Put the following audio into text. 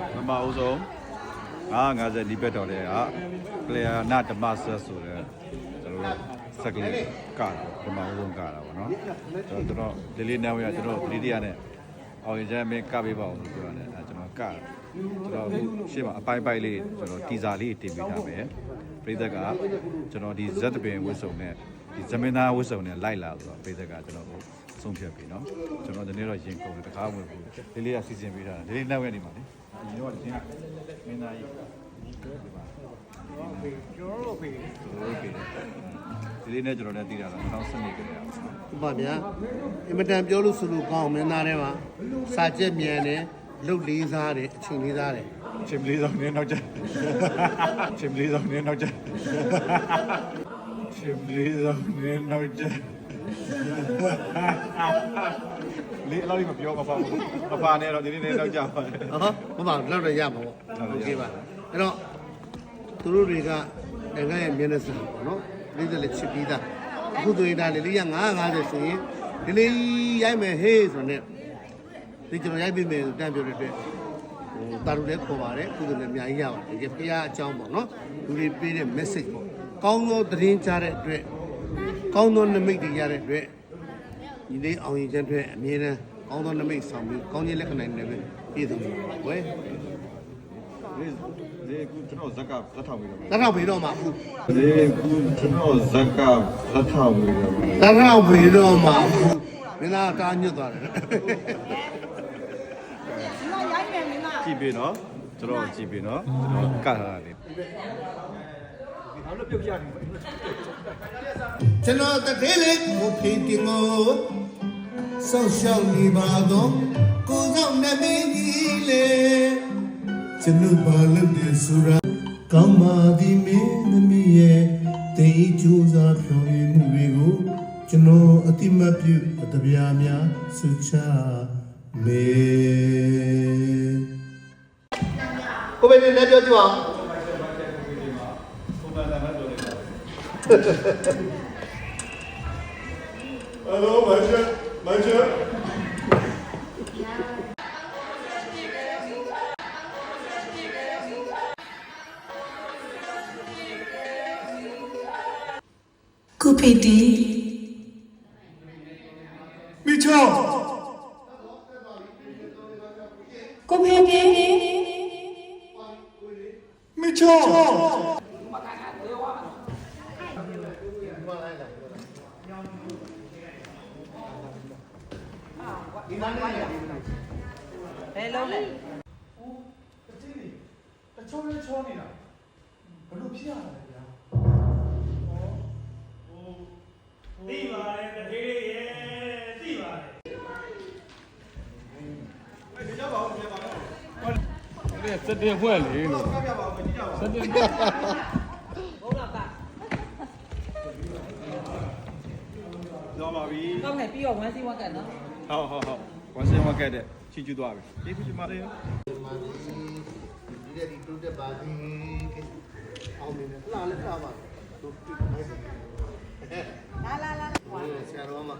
ပထမဦးဆုံး950ဒီဘက်တော်တဲ့ကကလျာနာဓမ္မဆက်ဆိုတဲ့ကျွန်တော်တို့စက်ကလေးကတာပထမဦးဆုံးကတာပေါ့နော်ကျွန်တော်တို့ဒီလေးနောက်ရကျွန်တော်ဒီတရားနဲ့အောင်ရင်ကျမ်းမင်းကပေးပါအောင်လို့ပြောရတယ်အဲကျွန်တော်ကတာကျွန်တော်အခုရှေ့မှာအပိုင်းပိုင်းလေးကျွန်တော်တီဇာလေးတင်ပေးထားမယ်ပရိသတ်ကကျွန်တော်ဒီဇက်တပင်ဝစ်စုံနဲ့ဒီဇမင်းသားဝစ်စုံနဲ့လိုက်လာဆိုတော့ပရိသတ်ကကျွန်တော်တို့ ဆုံးဖြတ်ပြီနော်ကျွန်တော်ဒီနေ့တော့ရင်ကုန်တယ်တကားဝင်ဘူးလေးလေးကစီစဉ်ပေးတာလေးလေးနောက်ရက်နေမှာလေအရင်တော့တင်းမင်းသားကြီးဒီကဲဒီပါဟုတ်ပြီကျော်လို့ပြီဟုတ်ပြီဒီလေးနဲ့ကျွန်တော်လည်းတည်တာလားနောက်ဆက်နေကြတယ်ဟုတ်ပါဗျာအင်မတန်ပြောလို့ဆိုလို့ကောင်းမင်းသားတွေပါစာကျက်မြန်တယ်လုတ်လေးစားတယ်အချိန်လေးစားတယ်အချိန်လေးစားနေနောက်ကျအချိန်လေးစားနေနောက်ကျအချိန်လေးစားနေနောက်ကျ လေးအလောက်ကြီးမပြောမပါဘူးမပါနဲ့တော့ဒီနေ့နဲ့နောက်ကျပါတယ် ဟောဘာလောက်တော့ရမှာပေါ့โอเคပါအဲ့တော့သူတို့တွေကနိုင်ငံရဲ့မျက်နှာစာပေါ့နော်လေးသက်လက်ချစ်ပြီးသားအခုဆိုရင်ဒါလေးလေးရ950ဆိုရင်ဒီလေးရိုက်မယ်ဟေးဆိုတော့ဒီကျွန်တော်ရိုက်ပြီးမယ်တန်းပြောတဲ့အတွက်ဟိုတာလူလည်းခေါ်ပါတယ်ကုသိုလ်လည်းအများကြီးရပါတယ်ဒီဖရာအကြောင်းပေါ့နော်လူတွေပေးတဲ့ message ပေါ့ကောင်းသောသတင်းကြားတဲ့အတွက် ကောင်းသောနမိတ်တွေရတဲ့အတွက်ဒီလေးအောင်ရင်ကျန်းအတွက်အမြဲတမ်းကောင်းသောနမိတ်ဆောင်ပြီးကောင်းခြင်းလက္ခဏာတွေနဲ့ပြည့်စုံပါဝဲဒီဒီကူကျွန်တော်ဇက်ကလက်ထောင်ပြီးတော့တထောက်ပြီးတော့မှအခုဒီကူကျွန်တော်ဇက်ကလက်ထောင်ပြီးတော့တထောက်ပြီးတော့မှအခုမင်းသားတားညွတ်သွားတယ်မရိုက်မယ်မင်းကကြည့်ပြီနော်ကျွန်တော်ကြည့်ပြီနော်ကျွန်တော်ကတ်ထားတာလေကျွ န်တော်တတိလေးကိုဖေးတင်ကိုဆောက်ရှောက်နေပါတော့ကိုဆောင်နမင်းကြီးလေကျွန်တော်ဘာလုပ်တယ်ဆိုတာကောင်းပါသည်မင်းသမီးရဲ့တင်ဤကြိုးစားဖြောင်းရည်မှုတွေကိုကျွန်တော်အတိမတ်ပြုအတပြားများဆုချမေကိုပဲလည်းပြောကြည့်အောင် Hallo, manche, manche. ကုဖေတီ Micho! ကုဖေတီ Micho! ဘယ်လုံးလဲတချို့လည်းချောနေတာဘလို့ဖြစ်ရလဲဗျာသိပါတယ်တထေးလေးရဲ့သိပါတယ်စက်တင်ဖွဲ့လေလို့စက်တင်ဖွဲ့ဘုံလာပါတော့ပါပြီကောင်းတယ်ပြီးတော့1 C 1ကန်နော်ဟုတ်ဟုတ်ဟုတ် ဝန်စင်ဝကက်တဲ့ချီကျူးသွားပြီကျေးဇူးတင်ပါတယ်မာဒီဒီတဲ့ဒီတိုးတက်ပါသည်အောင်နေတယ်လာလည်းကားပါတို့တိတ်နေတယ်လာလာလာဆရာတော်မှာ